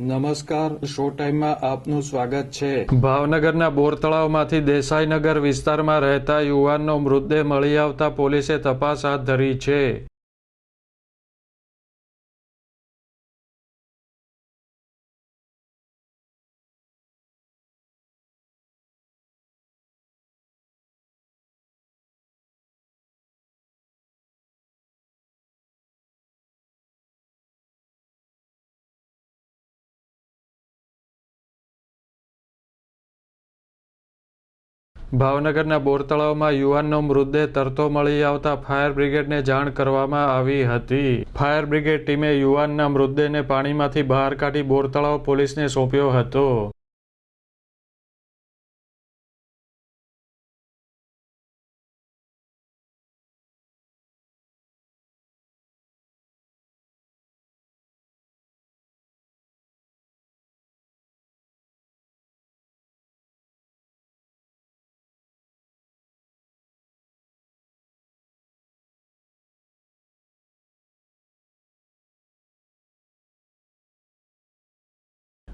નમસ્કાર, શો ટાઈમમાં આપનું સ્વાગત છે. ભાવનગરના બોરતળાવમાંથી દેસાઈનગર વિસ્તારમાં રહેતા યુવાનનો મૃતદેહ મળી આવતા પોલીસે તપાસ હાથ ધરી છે. ભાવનગરના બોરતળાવમાં યુવાનનો મૃતદેહ તરતો મળી આવતા ફાયર બ્રિગેડને જાણ કરવામાં આવી હતી. ફાયર બ્રિગેડ ટીમે યુવાનના મૃતદેહને પાણીમાંથી બહાર કાઢી બોરતળાવ પોલીસને સોંપ્યો હતો.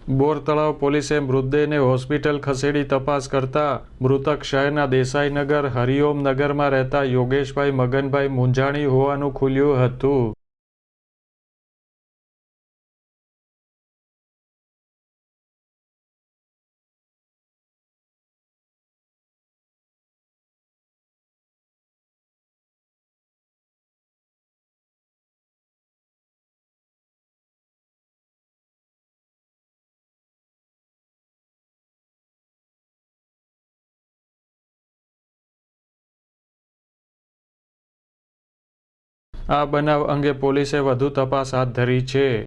બોરતળાવ પોલીસે મૃતદેહને હોસ્પિટલ ખસેડી તપાસ કરતા મૃતક શહેરના દેસાઈનગર, હરિઓમ નગરમાં રહેતા યોગેશભાઈ, મગનભાઈ મુંજાણી હોવાનું ખુલ્યું હતું. આ બનાવ અંગે પોલીસે વધુ તપાસ હાથ ધરી છે.